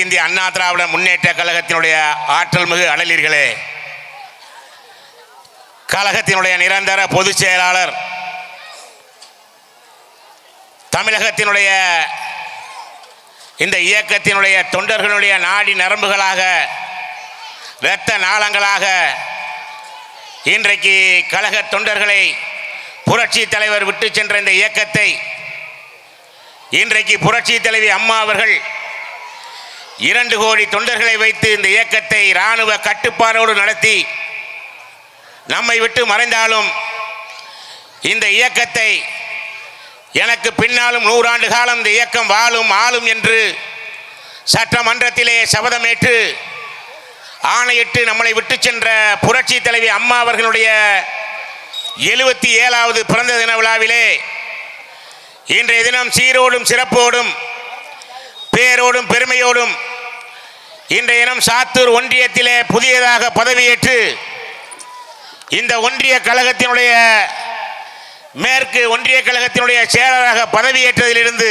அனைத்து இந்திய அண்ணா திராவிட முன்னேற்ற கழகத்தினுடைய ஆற்றல் மிகு அடலீர்களே. கழகத்தினுடைய நிரந்தர பொதுச் செயலாளர் தமிழகத்தினுடைய இந்த இயக்கத்தினுடைய தொண்டர்களுடைய நாடி நரம்புகளாக இரத்த நாளங்களாக இன்றைக்கு கழக தொண்டர்களை புரட்சி தலைவர் விட்டு சென்ற இந்த இயக்கத்தை இன்றைக்கு புரட்சி தலைவி அம்மா அவர்கள் இரண்டு கோடி தொண்டர்களை வைத்து இந்த இயக்கத்தை இராணுவ கட்டுப்பாடோடு நடத்தி நம்மை விட்டு மறைந்தாலும் இந்த இயக்கத்தை எனக்கு பின்னாலும் நூறாண்டு காலம் இந்த இயக்கம் வாழும் ஆளும் என்று சட்டமன்றத்திலே சபதமேற்று ஆணையிட்டு நம்மளை விட்டு சென்ற புரட்சி தலைவி அம்மா அவர்களுடைய எழுபத்தி ஏழாவது பிறந்த தின விழாவிலே இன்றைய தினம் சீரோடும் சிறப்போடும் பேரோடும் பெருமையோடும் இன்றைய தினம் சாத்தூர் ஒன்றியத்திலே புதியதாக பதவியேற்று இந்த ஒன்றிய கழகத்தினுடைய மேற்கு ஒன்றிய கழகத்தினுடைய செயலராக பதவியேற்றதிலிருந்து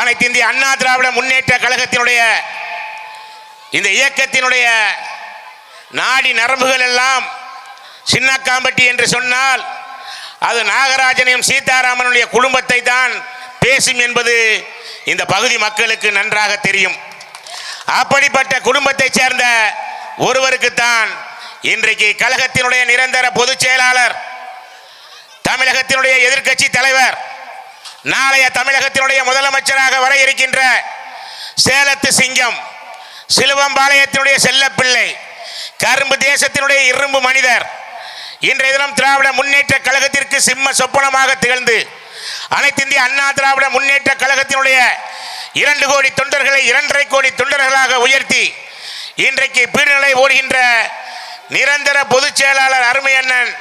அனைத்து இந்திய அண்ணா திராவிட முன்னேற்ற கழகத்தினுடைய இந்த இயக்கத்தினுடைய நாடி நரம்புகள் எல்லாம் சின்னக்காம்பட்டி என்று சொன்னால் அது நாகராஜனையும் சீதாராமனுடைய குடும்பத்தை தான் பேசும் என்பது இந்த பகுதி மக்களுக்கு நன்றாக தெரியும். அப்படிப்பட்ட குடும்பத்தைச் சேர்ந்த ஒருவருக்குத்தான் இன்றைக்கு கழகத்தினுடைய நிரந்தர பொதுச் செயலாளர் தமிழகத்தினுடைய எதிர்க்கட்சி தலைவர் நாளைய தமிழகத்தினுடைய முதலமைச்சராக வர இருக்கின்ற சேலத்து சிங்கம் சிலுவம்பாளையத்தினுடைய செல்லப்பிள்ளை கரும்பு தேசத்தினுடைய இரும்பு மனிதர் இன்றைய தினம் திராவிட முன்னேற்ற கழகத்திற்கு சிம்ம சொப்பனமாக திகழ்ந்து அனைத்திந்திய அண்ணா திராவிட முன்னேற்ற கழகத்தினுடைய இரண்டு கோடி தொண்டர்களை இரண்டரை கோடி தொண்டர்களாக உயர்த்தி இன்றைக்கு பீடுநிலை ஓடுகின்ற நிரந்தர பொதுச் செயலாளர் அருமை அண்ணன்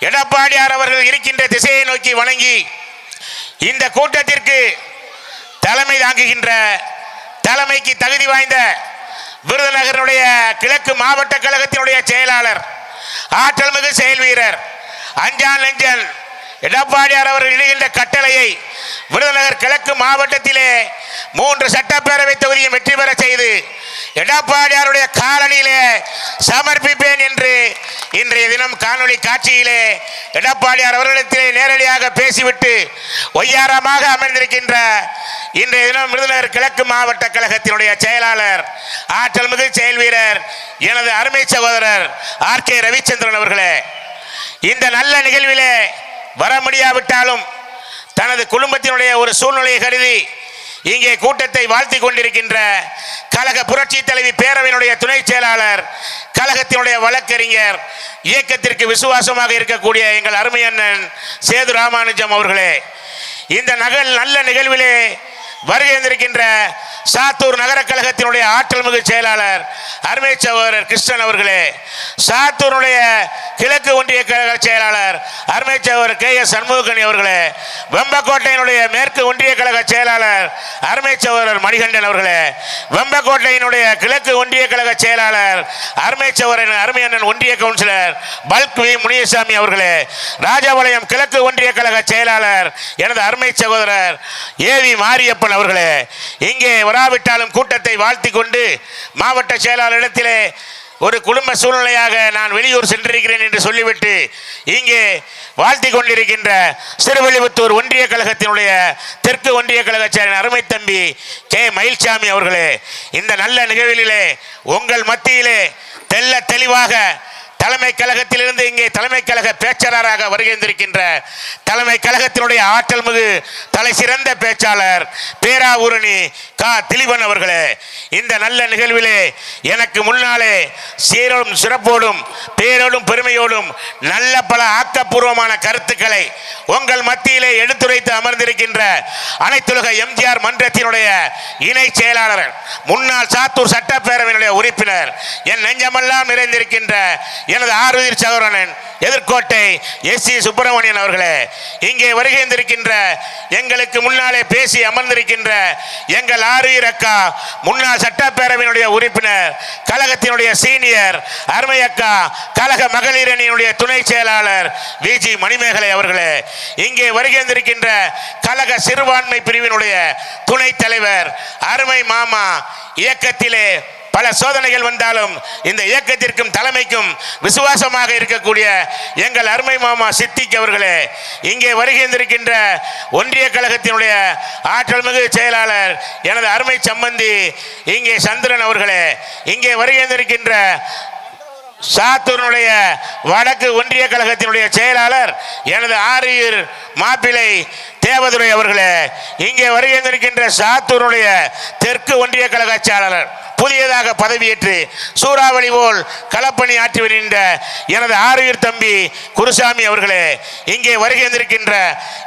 எடப்பாடியார் அவர்கள் இருக்கின்ற திசையை நோக்கி வணங்கி இந்த கூட்டத்திற்கு தலைமை தாங்குகின்ற தலைமைக்கு தகுதி வாய்ந்த விருதுநகருடைய கிழக்கு மாவட்ட கழகத்தினுடைய செயலாளர் ஆற்றல் மிகு செயல் வீரர் அஞ்சான் நெஞ்சன் எடப்பாடியார் அவர்கள் இடுகின்ற கட்டளையை விருதுநகர் கிழக்கு மாவட்டத்திலே மூன்று சட்டப்பேரவை தொகுதியும் வெற்றி பெற செய்து எடப்பாடியாருடைய காலனியிலே சமர்ப்பிப்பேன் என்று இன்றைய தினம் காணொளி காட்சியிலே எடப்பாடியார் அவர்களிடத்திலே நேரடியாக பேசிவிட்டு ஒய்யாரமாக அமர்ந்திருக்கின்ற இன்றைய தினம் விருதுநகர் கிழக்கு மாவட்ட கழகத்தினுடைய செயலாளர் ஆற்றல் மிகு செயல் வீரர் எனது அருமை சகோதரர் ஆர் கே ரவிச்சந்திரன் அவர்களே. இந்த நல்ல நிகழ்விலே வர முடியாவிட்டாலும் தனது குடும்பத்தினுடைய ஒரு சூழ்நிலையை கருதி இங்கே கூட்டத்தை வாழ்த்தி கொண்டிருக்கின்ற கழக புரட்சி தலைவி பேரவையினுடைய துணை செயலாளர் கழகத்தினுடைய வழக்கறிஞர் இயக்கத்திற்கு விசுவாசமாக இருக்கக்கூடிய எங்கள் அருமையண்ணன் சேது ராமானுஜம் அவர்களே இந்த நகல் நல்ல நிகழ்விலே வருகை வந்திருக்கின்ற சாத்தூர் நகர கழகத்தினுடைய ஆற்றல் மிகு செயலாளர் அருமை சகோதரர் கிருஷ்ணன் அவர்களே. சாத்தூருடைய கிழக்கு ஒன்றிய கழக செயலாளர் அருமை சகோதரர் கே எஸ் சண்முகனி அவர்களே. வெம்பக்கோட்டையினுடைய மேற்கு ஒன்றிய கழக செயலாளர் அருமை சகோதரர் மணிகண்டன் அவர்களே. வெம்பக்கோட்டையினுடைய கிழக்கு ஒன்றிய கழக செயலாளர் அருமை சகோதரன் ஒன்றிய கவுன்சிலர் பல்க் வி முனியசாமி அவர்களே. ராஜபாளையம் கிழக்கு ஒன்றிய கழக செயலாளர் எனது அருமை சகோதரர் வி மாரியப்பன் அவர்களே இங்கே வராவிட்டாலும் கூட்டத்தை வாழ்த்தி கொண்டு மாவட்ட செயலாளரிடத்திலே ஒரு குடும்ப சூழ்நிலையாக நான் வெளியூர் சென்றிருக்கிறேன் என்று சொல்லிவிட்டு இங்கே வாழ்த்தி கொண்டிருக்கின்ற சிறுவெளிபுத்தூர் ஒன்றிய கழகத்தினுடைய தெற்கு ஒன்றிய கழக செயலர் அருமை தம்பி கே. மயில்சாமி அவர்களே இந்த நல்ல நிகழ்விலே உங்கள் மத்தியிலே தெல்ல தெளிவாக தலைமை கழகத்திலிருந்து இங்கே தலைமை கழக பேச்சாளராக வருகின்றிருக்கின்ற தலைமை கழகத்தினுடைய ஆற்றல் மிகு தலை சிறந்த பேச்சாளர் பேராவூரணி கா. திலீபன் அவர்களே இந்த நல்ல நிகழ்விலே எனக்கு முன்னாலே சீரோடும் சிறப்போடும் பேரோடும் பெருமையோடும் நல்ல பல ஆக்கப்பூர்வமான கருத்துக்களை உங்கள் மத்தியிலே எடுத்துரைத்து அமர்ந்திருக்கின்ற அனைத்துலக எம்ஜிஆர் மன்றத்தினுடைய இணை செயலாளர் முன்னாள் சாத்தூர் சட்டப்பேரவையினுடைய உறுப்பினர் என் நெஞ்சமெல்லாம் நிறைந்திருக்கின்ற எனது ஆறுயிர் சகோதரன் எதிர்கோட்டை எஸ் சி சுப்பிரமணியன் அவர்களே இங்கே வருகின்றிருக்கின்ற எங்களுக்கு முன்னாலே பேசி அமர்ந்திருக்கின்ற எங்கள் ஆறுயிர் அக்கா முன்னாள் சட்டப்பேரவையினுடைய உறுப்பினர் கழகத்தினுடைய சீனியர் அருமை அக்கா கழக மகளிர் அணியினுடைய துணை செயலாளர் விஜி மணிமேகலை அவர்களே இங்கே வருகின்றிருக்கின்ற கழக சிறுபான்மை பிரிவினுடைய துணைத் தலைவர் அருமை மாமா இயக்கத்திலே பல சோதனைகள் வந்தாலும் இந்த இயக்கத்திற்கும் தலைமைக்கும் விசுவாசமாக இருக்கக்கூடிய எங்கள் அருமை மாமா சித்திக் அவர்களே இங்கே வருகின்றிருக்கின்ற ஒன்றிய கழகத்தினுடைய ஆற்றல் மிகு செயலாளர் எனது அருமை சம்பந்தி இங்கே சந்திரன் அவர்களே இங்கே வருகின்றிருக்கின்ற சாத்தூரினுடைய வடக்கு ஒன்றிய கழகத்தினுடைய செயலாளர் எனது ஆரியர் மாப்பிள்ளை தேவதுரை அவர்களே இங்கே வருகின்றிருக்கின்ற சாத்தூருடைய தெற்கு ஒன்றிய கழக செயலாளர். புதியதாக பதவியேற்று சூறாவளி போல் களப்பணி ஆற்றி வருகின்ற எனது ஆறுயிர் தம்பி குருசாமி அவர்களே இங்கே வருகின்றிருக்கின்ற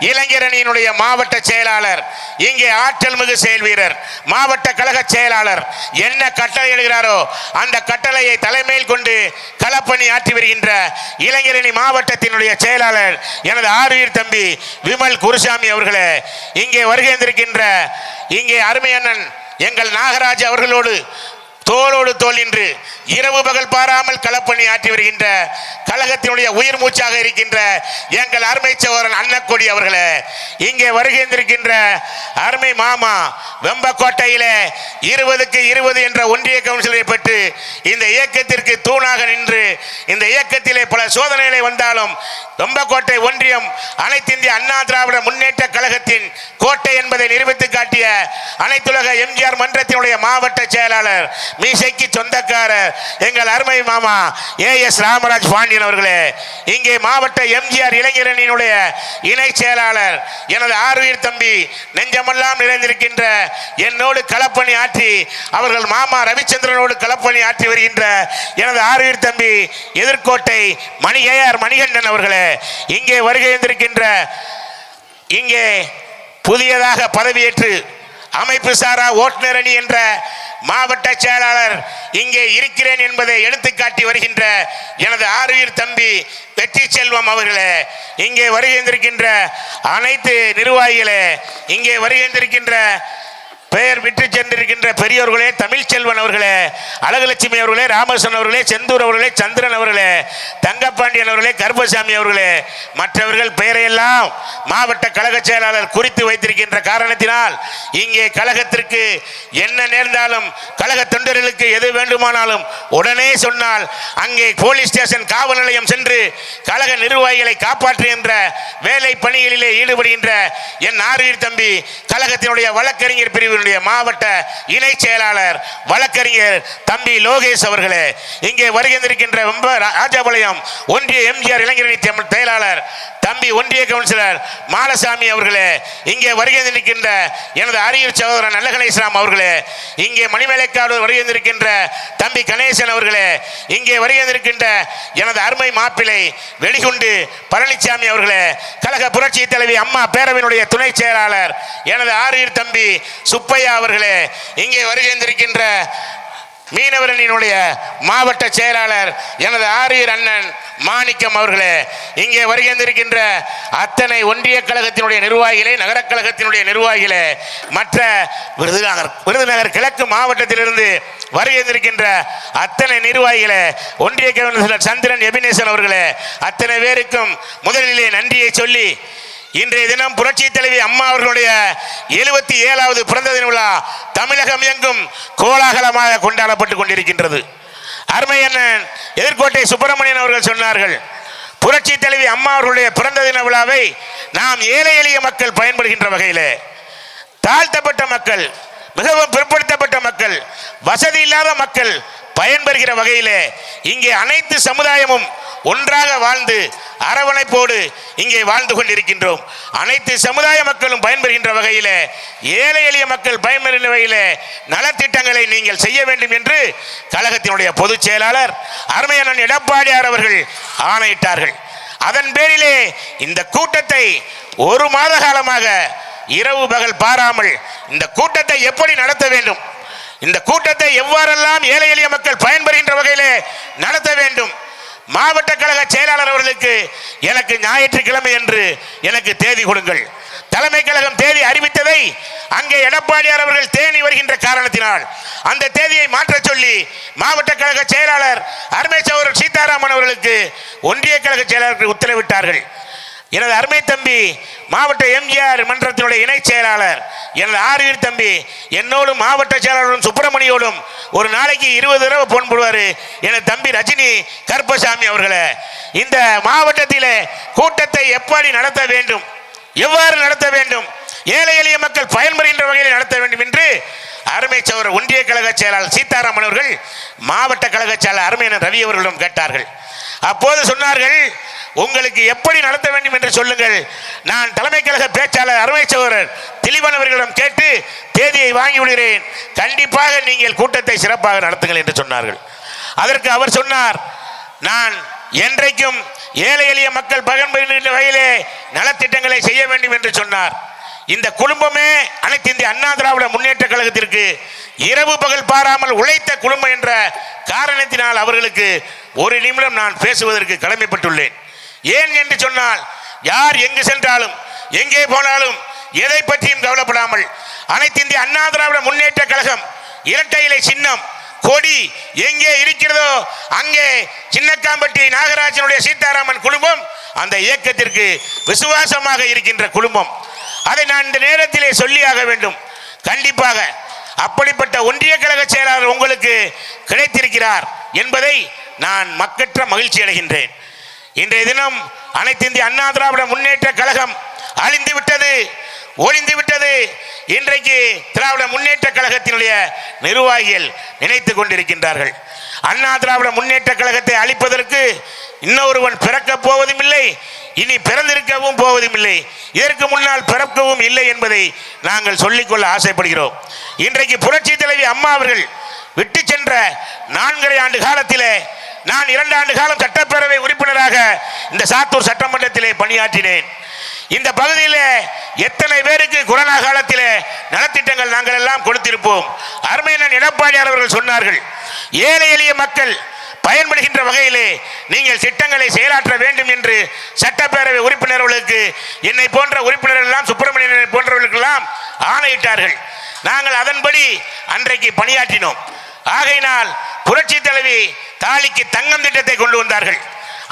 இளைஞரணியினுடைய மாவட்ட செயலாளர் இங்கே ஆற்றல் மிகு செயல் வீரர் மாவட்ட கழக செயலாளர் என்ன கட்டளை எழுகிறாரோ அந்த கட்டளையை தலைமையில் கொண்டு களப்பணி ஆற்றி வருகின்ற இளைஞரணி மாவட்டத்தினுடைய செயலாளர் எனது ஆறுயிர் தம்பி விமல் குருசாமி அவர்களே இங்கே வருகின்றிருக்கின்ற இங்கே அருமையண்ணன் எங்கள் நாகராஜ் அவர்களோடு தோளோடு தோல் இன்று இரவு பகல் பாராமல் களப்பணி ஆற்றி வருகின்ற கழகத்தினுடைய உயிர் மூச்சாக இருக்கின்ற எங்கள் அருமை சகோதரன் அன்னக்கொடி அவர்களே இங்கே வருகின்றிருக்கின்ற அருமை மாமா வெம்பக்கோட்டையிலே இருபதுக்கு இருபது என்ற ஒன்றிய கவுன்சிலரை பெற்று இந்த இயக்கத்திற்கு தூணாக நின்று இந்த இயக்கத்திலே பல சோதனைகளை வந்தாலும் வெம்பக்கோட்டை ஒன்றியம் அனைத்து இந்திய அண்ணா திராவிட முன்னேற்ற கழகத்தின் கோட்டை என்பதை நிரூபித்து காட்டிய அனைத்துலக எம்ஜிஆர் மன்றத்தினுடைய மாவட்ட செயலாளர் மீசைக்கு சொந்தக்காரர் எங்கள் அருமை மாமா ஏ எஸ் ராமராஜ் பாண்டியன் அவர்களே இங்கே மாவட்ட எம்ஜிஆர் இளைஞரணியினுடைய இணை செயலாளர் எனது ஆர்வீர் தம்பி நெஞ்சமெல்லாம் நிறைந்திருக்கின்ற என்னோடு களப்பணி ஆற்றி அவர்கள் மாமா ரவிச்சந்திரனோடு களப்பணி ஆற்றி வருகின்ற எனது ஆர்வீர் தம்பி எதிர்கோட்டை மணிகையார் மணிகண்டன் அவர்களே இங்கே வருகை இருந்திருக்கின்ற இங்கே புதியதாக பதவியேற்று அமைப்பு சாரா ஓட்டுநர் அணி என்ற மாவட்ட செயலாளர் இங்கே இருக்கிறேன் என்பதை எடுத்துக்காட்டி வருகின்ற எனது ஆறுயிர் தம்பி வெற்றி செல்வம் அவர்களே இங்கே வருகின்றிருக்கின்ற அனைத்து நிர்வாகிகளே இங்கே வருகின்றிருக்கின்ற பெயர் விற்று சென்றிருக்கின்ற பெரியோர்களே தமிழ்ச்செல்வன் அவர்களே அழகலட்சுமி அவர்களே ராமகிருஷ்ணன் அவர்களே செந்தூர் அவர்களே சந்திரன் அவர்களே தங்கப்பாண்டியன் அவர்களே கருப்பசாமி அவர்களே மற்றவர்கள் பெயரையெல்லாம் மாவட்ட கழக செயலாளர் குறித்து வைத்திருக்கின்ற காரணத்தினால் இங்கே கழகத்திற்கு என்ன நேர்ந்தாலும் கழக தொண்டர்களுக்கு எது வேண்டுமானாலும் உடனே சொன்னால் அங்கே போலீஸ் ஸ்டேஷன் காவல் நிலையம் சென்று கழக நிர்வாகிகளை காப்பாற்றுகின்ற வேலை பணிகளிலே ஈடுபடுகின்ற என் ஆறுயிர் தம்பி கழகத்தினுடைய வழக்கறிஞர் பிரிவு பிரிவினுடைய மாவட்ட இணை செயலாளர் வழக்கறிஞர் தம்பி லோகேஷ் அவர்களே இங்கே வருகின்றிருக்கின்ற வெம்ப ராஜபாளையம் ஒன்றிய எம்ஜிஆர் இளைஞரணி தமிழ் செயலாளர் தம்பி ஒன்றிய கவுன்சிலர் மாலசாமி அவர்களே இங்கே வருகின்றிருக்கின்ற எனது அரியர் சகோதரன் நல்ல கணேசராம் அவர்களே இங்கே மணிமலைக்காடு வருகின்றிருக்கின்ற தம்பி கணேசன் அவர்களே இங்கே வருகின்றிருக்கின்ற எனது அருமை மாப்பிள்ளை வெடிகுண்டு பழனிசாமி அவர்களே கழக புரட்சி தலைவி அம்மா பேரவையினுடைய துணை செயலாளர் எனது ஆரியர் தம்பி சுப்பையா அவர்களே இங்கே வருகின்றிருக்கின்ற மீனவரணியினுடைய மாவட்ட செயலாளர் எனது ஆரியர் அண்ணன் மாணிக்கம் அவர்களே இங்கே வருகின்றிருக்கின்ற அத்தனை ஒன்றிய கழகத்தினுடைய நிர்வாகிகளே நகரக் கழகத்தினுடைய நிர்வாகிகளே மற்ற விருதுநகர் விருதுநகர் கிழக்கு மாவட்டத்திலிருந்து வருகின்றிருக்கின்ற அத்தனை நிர்வாகிகளே ஒன்றிய கவர்னர் சந்திரன் எபினேசன் அவர்களே அத்தனை பேருக்கும் முதலிலே நன்றியை சொல்லி இன்றைய தினம் புரட்சி தலைவி அம்மா அவர்களுடைய எழுபத்தி ஏழாவது பிறந்த தின விழா தமிழகம் எங்கும் கோலாகலமாக கொண்டாடப்பட்டு கொண்டிருக்கின்றது. அருமை அண்ணன் எதிர்கோட்டை சுப்பிரமணியன் அவர்கள் சொன்னார்கள் புரட்சி தலைவி அம்மா அவர்களுடைய பிறந்த தின விழாவை நாம் ஏழை எளிய மக்கள் பயன்படுகின்ற வகையிலே தாழ்த்தப்பட்ட மக்கள் மிகவும் பிற்படுத்தப்பட்ட மக்கள் வசதி இல்லாத மக்கள் பயன்பெறுகிற வகையிலே இங்கே அனைத்து சமுதாயமும் ஒன்றாக வாழ்ந்து அரவணைப்போடு இங்கே வாழ்ந்து கொண்டிருக்கின்றோம். அனைத்து சமுதாய மக்களும் பயன்பெறுகின்ற வகையில் ஏழை எளிய மக்கள் பயன்பெறுகின்ற வகையில் நலத்திட்டங்களை நீங்கள் செய்ய வேண்டும் என்று கழகத்தினுடைய பொதுச் செயலாளர் அருமையண்ணன் எடப்பாடியார் அவர்கள் ஆணையிட்டார்கள். அதன் பேரிலே இந்த கூட்டத்தை ஒரு மாத காலமாக இரவு பகல் பாராமல் இந்த கூட்டத்தை எப்படி நடத்த வேண்டும் இந்த கூட்டத்தை எவ்வாறெல்லாம் ஏழை எளிய மக்கள் பயன்பெறுகின்ற வகையிலே நடத்த வேண்டும்? மாவட்ட கழக செயலாளர் அவர்களுக்கு எனக்கு ஞாயிற்றுக்கிழமை என்று எனக்கு தேதி கொடுங்கள். தலைமை கழகம் தேதி அறிவித்ததை அங்கே எடப்பாடியார் அவர்கள் தேனி வருகின்ற காரணத்தினால் அந்த தேதியை மாற்றச் சொல்லி மாவட்ட கழக செயலாளர் அருமை சீதாராமன் அவர்களுக்கு ஒன்றிய கழக செயலாளர்கள் உத்தரவிட்டார்கள். எனது அருமை தம்பி மாவட்ட எம்ஜிஆர் மன்றத்தினுடைய இணைச் செயலாளர். எனது ஆறுவீர் தம்பி என்னோடும் மாவட்ட செயலாளரும் சுப்பிரமணியோடும் ஒரு நாளைக்கு இருபது தடவை போன் போடுவார். எனது தம்பி ரஜினி கருப்பசாமி அவர்களே இந்த மாவட்டத்திலே கூட்டத்தை எப்படி நடத்த வேண்டும்? எவ்வாறு நடத்த வேண்டும்? ஏழை எளிய மக்கள் பயன்பெறுகின்ற வகையில் நடத்த வேண்டும் என்று அருமை சவர் ஒன்றிய கழக செயலாளர் சீதாராமன் அவர்கள் மாவட்ட கழக செயலாளர் அருமையன் ரவி அவர்களிடம் கேட்டார்கள். அப்போது சொன்னார்கள் உங்களுக்கு எப்படி நடத்த வேண்டும் என்று சொல்லுங்கள். நான் தலைமை கழக பேச்சாளர் அருமை சகோதரர் தெளிவானவர்களிடம் கேட்டு தேதியை வாங்கி விடுகிறேன். கண்டிப்பாக நீங்கள் கூட்டத்தை சிறப்பாக நடத்துங்கள் என்று சொன்னார்கள். அதற்கு அவர் சொன்னார் நான் என்றைக்கும் ஏழை எளிய மக்கள் பகன்பெறுகின்ற வகையிலே நலத்திட்டங்களை செய்ய வேண்டும் என்று சொன்னார். இந்த குடும்பமே அனைத்து இந்திய அண்ணா திராவிட முன்னேற்ற கழகத்திற்கு இரவு பகல் பாராமல் உழைத்த குடும்பம் என்ற காரணத்தினால் அவர்களுக்கு ஒரு நிமிடம் நான் பேசுவதற்கு கடமைப்பட்டுள்ளேன். ஏன் என்று சொன்னால் யார் எங்கு சென்றாலும் எங்கே போனாலும் எதை பற்றியும் கவலைப்படாமல் அனைத்து இந்திய அண்ணா திராவிட முன்னேற்ற கழகம் இரட்டை இலை சின்னம் கொடி எங்கே இருக்கிறதோ அங்கே சின்னக்காம்பட்டி நாகராஜனுடைய சீதாராமன் குடும்பம் அந்த இயக்கத்திற்கு விசுவாசமாக இருக்கின்ற குடும்பம். அதை நான் இந்த நேரத்திலே சொல்லியாக வேண்டும். கண்டிப்பாக அப்படிப்பட்ட ஒன்றிய கழக செயலாளர் உங்களுக்கு கிடைத்திருக்கிறார் என்பதை நான் மக்கற்ற மகிழ்ச்சி அடைகின்றேன். இன்றைய தினம் அனைத்து இந்திய அண்ணா திராவிட முன்னேற்ற கழகம் அழிந்து விட்டது ஒழிந்து விட்டது. இன்றைக்கு திராவிட முன்னேற்ற கழகத்தினுடைய நிர்வாகிகள் நினைத்து கொண்டிருக்கின்றார்கள். அண்ணா திராவிட முன்னேற்ற கழகத்தை அழிப்பதற்கு இன்னொருவன் பிறக்கப் போவதும் இல்லை இனி பிறந்திருக்கவும் போவதும் இல்லை. இதற்கு முன்னால் பிறக்கவும் இல்லை என்பதை நாங்கள் சொல்லிக்கொள்ள ஆசைப்படுகிறோம். இன்றைக்கு புரட்சி தலைவி அம்மா அவர்கள் விட்டு சென்ற நான்கரை ஆண்டு காலத்திலே நான் இரண்டு ஆண்டு காலம் சட்டப்பேரவை உறுப்பினராக இந்த சாத்தூர் சட்டமன்றத்திலே பணியாற்றினேன். இந்த பகுதியில் எத்தனை பேருக்கு கொரோனா காலத்திலே நலத்திட்டங்கள் நாங்கள் எல்லாம் கொடுத்திருப்போம். அருமையண்ணன் எடப்பாடியார் அவர்கள் சொன்னார்கள் ஏழை எளிய மக்கள் பயன்படுகின்ற வகையிலே நீங்கள் திட்டங்களை செயலாற்ற வேண்டும் என்று சட்டப்பேரவை உறுப்பினர்களுக்கு என்னை போன்ற உறுப்பினர்கள் எல்லாம் சுப்பிரமணியனை போன்றவர்களுக்கெல்லாம் ஆணையிட்டார்கள். நாங்கள் அதன்படி அன்றைக்கு பணியாற்றினோம். ஆகையினால் புரட்சி தலைவி தாலிக்கு தங்கம் திட்டத்தை கொண்டு வந்தார்கள்.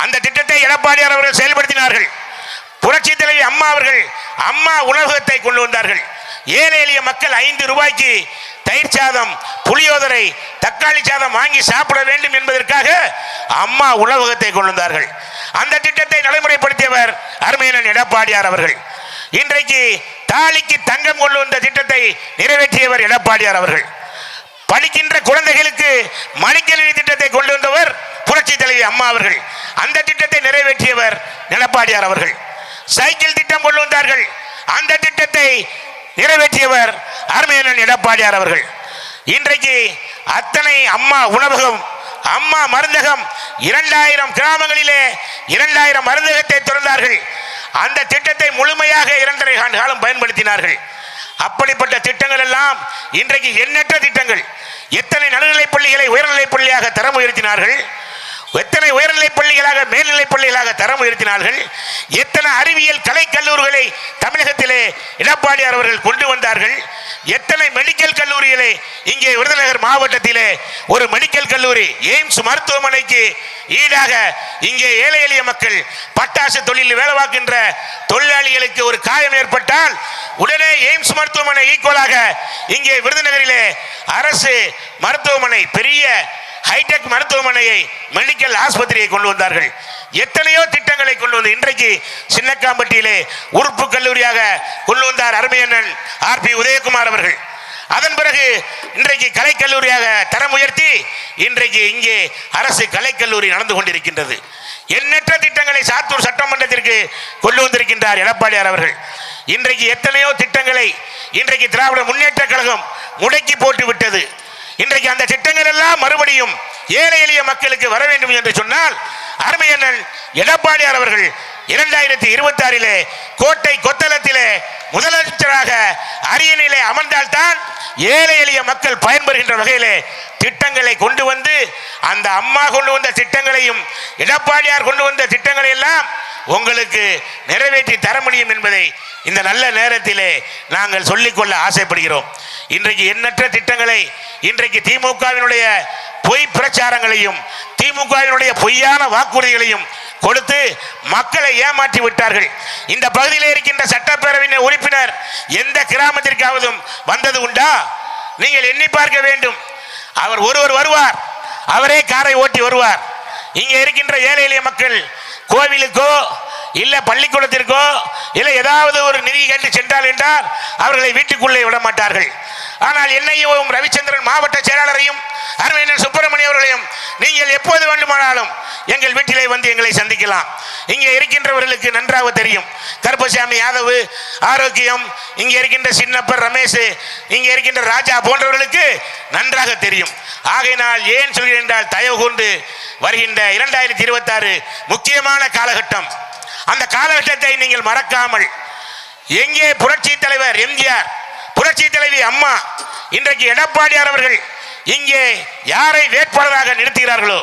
அந்த திட்டத்தை எடப்பாடியார் அவர்கள் செயல்படுத்தினார்கள். புரட்சி தலைவி அம்மா அவர்கள் அம்மா உணவகத்தை கொண்டு வந்தார்கள். ஏழை எளிய மக்கள் ஐந்து ரூபாய்க்கு தயிர் சாதம் புளியோதரை தக்காளி சாதம் வாங்கி சாப்பிட வேண்டும் என்பதற்காக அம்மா உணவகத்தை கொண்டு வந்தார்கள். அந்த திட்டத்தை நடைமுறைப்படுத்தியவர் அருமையனன் எடப்பாடியார் அவர்கள். இன்றைக்கு தாலிக்கு தங்கம் கொண்டு வந்த திட்டத்தை நிறைவேற்றியவர் எடப்பாடியார் அவர்கள். படிக்கின்ற குழந்தைகளுக்கு மடிக்கல்வி திட்டத்தை கொண்டு வந்தவர் புரட்சி தலைவி அம்மா அவர்கள். அந்த திட்டத்தை நிறைவேற்றியவர் எடப்பாடியார் அவர்கள். சைக்கிள் திட்டம் கொண்டு வந்தார்கள். அந்த திட்டத்தை நிறைவேற்றியவர் அருமையனன் எடப்பாடியார் அவர்கள். இன்றைக்கு அத்தனை அம்மா உணவகம் அம்மா மருந்தகம் இரண்டாயிரம் கிராமங்களிலே இரண்டாயிரம் மருந்தகத்தை திறந்தார்கள். அந்த திட்டத்தை முழுமையாக இரண்டரை ஆண்டு காலம் பயன்படுத்தினார்கள். அப்படிப்பட்ட திட்டங்கள் எல்லாம் இன்றைக்கு எண்ணற்ற திட்டங்கள். எத்தனை நடுநிலைப் பள்ளிகளை உயர்நிலைப் பள்ளியாக தரம் உயர்த்தினார்கள் எத்தனை உயர்நிலைப் பள்ளிகளாக மேல்நிலைப் பள்ளிகளாக தரம் உயர்த்தினார்கள்? எத்தனை அறிவியல் கலை கல்லூரிகளை தமிழகத்திலே எடப்பாடியார் அவர்கள் கொண்டு வந்தார்கள்? எத்தனை மெடிக்கல் கல்லூரிகளை இங்கே விருதுநகர் மாவட்டத்திலே ஒரு மெடிக்கல் கல்லூரி எய்ம்ஸ் மருத்துவமனைக்கு ஈடாக இங்கே ஏழை எளிய மக்கள் பட்டாசு தொழிலில் வேலை பார்க்கின்ற தொழிலாளிகளுக்கு ஒரு காயம் ஏற்பட்டால் உடனே எய்ம்ஸ் மருத்துவமனை ஈக்குவலாக இங்கே விருதுநகரிலே அரசு மருத்துவமனை பெரிய ஹைடெக் மருத்துவமனையை மெடிக்கல் ஆஸ்பத்திரியை கொண்டு வந்தார்கள். எத்தனையோ திட்டங்களை கொண்டு வந்து இன்றைக்கு சின்னக்காம்பட்டியிலே உறுப்பு கல்லூரியாக கொண்டு வந்தார் அருமையண்ணன் ஆர் பி உதயகுமார் அவர்கள். அதன் பிறகு இன்றைக்கு கலைக்கல்லூரியாக தரம் உயர்த்தி இன்றைக்கு இங்கே அரசு கலைக்கல்லூரி நடந்து கொண்டிருக்கின்றது. எண்ணற்ற திட்டங்களை சாத்தூர் சட்டமன்றத்திற்கு கொண்டு வந்திருக்கின்றார் எடப்பாடியார் அவர்கள். இன்றைக்கு எத்தனையோ திட்டங்களை இன்றைக்கு திராவிட முன்னேற்ற கழகம் முடக்கி போட்டு விட்டது இன்றைக்கு அந்த திட்டங்கள் எல்லாம் மறுபடியும் ஏழை எளிய மக்களுக்கு வர வேண்டும் என்று சொன்னால் அருமையண்ணன் எடப்பாடியார் அவர்கள் இரண்டாயிரத்தி இருபத்தி ஆறிலே கோட்டை கொத்தளத்திலே முதலமைச்சராக அரியணையிலே அமர்ந்தால்தான் ஏழை எளிய மக்கள் பயன்பெறுகின்ற வகையிலே திட்டங்களை கொண்டு வந்து அந்த அம்மா கொண்டு வந்த திட்டங்களையும் எடப்பாடியார் கொண்டு வந்த திட்டங்களை எல்லாம் உங்களுக்கு நிறைவேற்றி தர முடியும் என்பதை இந்த நல்ல நேரத்திலே நாங்கள் சொல்லிக்கொள்ள ஆசைப்படுகிறோம். இன்றைக்கு எண்ணற்ற திட்டங்களை இன்றைக்கு திமுகவினுடைய பொய் பிரச்சாரங்களையும் திமுகவினுடைய பொய்யான வாக்குறுதிகளையும் கொடுத்து மக்களை ஏமாற்றி விட்டார்கள். இந்த பகுதியில் இருக்கின்ற சட்டப்பேரவை உறுப்பினர் எந்த கிராமத்திற்காவதும் வந்தது உண்டா? நீங்கள் எண்ணி பார்க்க வேண்டும். அவர் ஒருவர் வருவார். அவரே காரை ஓட்டி வருவார். இங்கே இருக்கின்ற ஏழை எளிய மக்கள் கோவிலுக்கோ இல்ல பள்ளிக்கூடத்திற்கோ இல்ல ஏதாவது ஒரு நிதி கேட்டு சென்றால் என்றால் அவர்களை வீட்டுக்குள்ளே விட மாட்டார்கள். ஆனால் என்னையும் ரவிச்சந்திரன் மாவட்ட செயலாளரையும் அருமையன் சுப்பிரமணிய அவர்களையும் நீங்கள் எப்போது வேண்டுமானாலும் எங்கள் வீட்டிலே வந்து எங்களை சந்திக்கலாம். இங்கே இருக்கின்றவர்களுக்கு நன்றாக தெரியும். கருப்பசாமி யாதவ் ஆரோக்கியம் இங்கே இருக்கின்ற சின்னப்பர் ரமேஷ் இங்கே இருக்கின்ற ராஜா போன்றவர்களுக்கு நன்றாக தெரியும். ஆகையினால் ஏன் சொல்கிறேன் என்றால் தயவு கொண்டு வருகின்ற இரண்டாயிரத்தி இருபத்தாறு முக்கியமான காலகட்டம். அந்த காலகட்டத்தை நீங்கள் மறக்காமல் எங்கே புரட்சி தலைவர் எம்ஜிஆர் புரட்சி தலைவி அம்மா இன்றைக்கு எடப்பாடியார் அவர்கள் இங்கே யாரை வேட்பாளராக நிறுத்துகிறார்களோ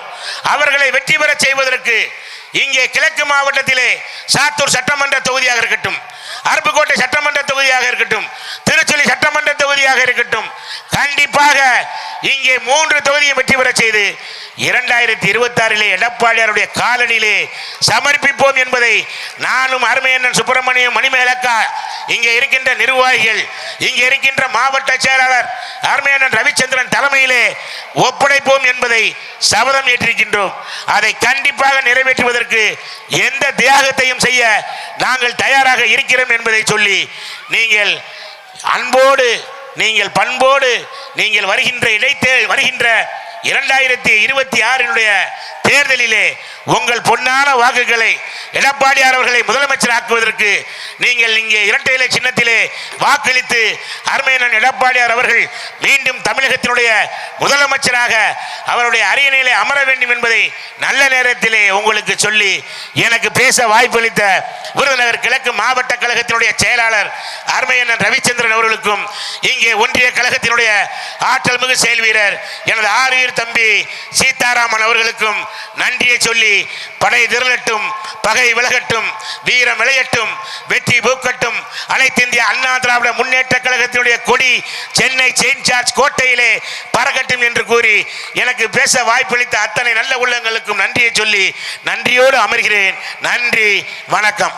அவர்களை வெற்றி பெற செய்வதற்கு இங்கே கிழக்கு மாவட்டத்திலே சாத்தூர் சட்டமன்ற தொகுதியாக இருக்கட்டும் அருப்புக்கோட்டை சட்டமன்ற தொகுதியாக இருக்கட்டும் திருச்சுழி சட்டமன்ற தொகுதியாக இருக்கட்டும் கண்டிப்பாக இங்கே மூன்று தொகுதியை வெற்றி பெற செய்து இரண்டாயிரத்தி இருபத்தி ஆறிலே எடப்பாடியாருடைய காலனியிலே சமர்ப்பிப்போம் என்பதை நானும் அருமையண்ணன் சுப்பிரமணியம் மணிமேலக்கா இங்கே இருக்கின்ற நிர்வாகிகள் இங்கே இருக்கின்ற மாவட்ட செயலாளர் அருமையண்ணன் ரவிச்சந்திரன் தலைமையிலே ஒப்படைப்போம் என்பதை சபதம் ஏற்றிருக்கின்றோம். அதை கண்டிப்பாக நிறைவேற்றுவதற்கு எந்த தியாகத்தையும் செய்ய நாங்கள் தயாராக இருக்கிறோம் என்பதை சொல்லி நீங்கள் அன்போடு நீங்கள் பண்போடு நீங்கள் வருகின்ற இடைத்தே வருகின்ற இரண்டாயிரத்தி இருபத்தி ஆறினுடைய தேர்தலிலே உங்கள் பொன்னான வாக்குகளை எடப்பாடியார் அவர்களை முதலமைச்சர் ஆக்குவதற்கு நீங்கள் இங்கே இரட்டை இலை சின்னத்திலே வாக்களித்து அருமையனன் எடப்பாடியார் அவர்கள் மீண்டும் தமிழகத்தினுடைய முதலமைச்சராக அவருடைய அரியணையிலே அமர வேண்டும் என்பதை நல்ல நேரத்திலே உங்களுக்கு சொல்லி எனக்கு பேச வாய்ப்பளித்த விருதுநகர் கிழக்கு மாவட்ட கழகத்தினுடைய செயலாளர் அருமையண்ணன் ரவிச்சந்திரன் அவர்களுக்கும் இங்கே ஒன்றிய கழகத்தினுடைய ஆற்றல் மிகு செயல் வீரர் எனது ஆறுயிர் தம்பி சீதாராமன் அவர்களுக்கும் நன்றியை சொல்லி படை திரளட்டும் பகை விலகட்டும் வீரம் விளையட்டும் வெற்றி பூக்கட்டும். அனைத்து இந்திய அண்ணா திராவிட முன்னேற்ற கழகத்தினுடைய கொடி சென்னை செயின்ட் ஜார்ஜ் கோட்டையிலே பறக்கட்டும் என்று கூறி எனக்கு பேச வாய்ப்பளித்த அத்தனை நல்ல உள்ளங்களுக்கும் நன்றியை சொல்லி நன்றியோடு அமர்கிறேன். நன்றி வணக்கம்.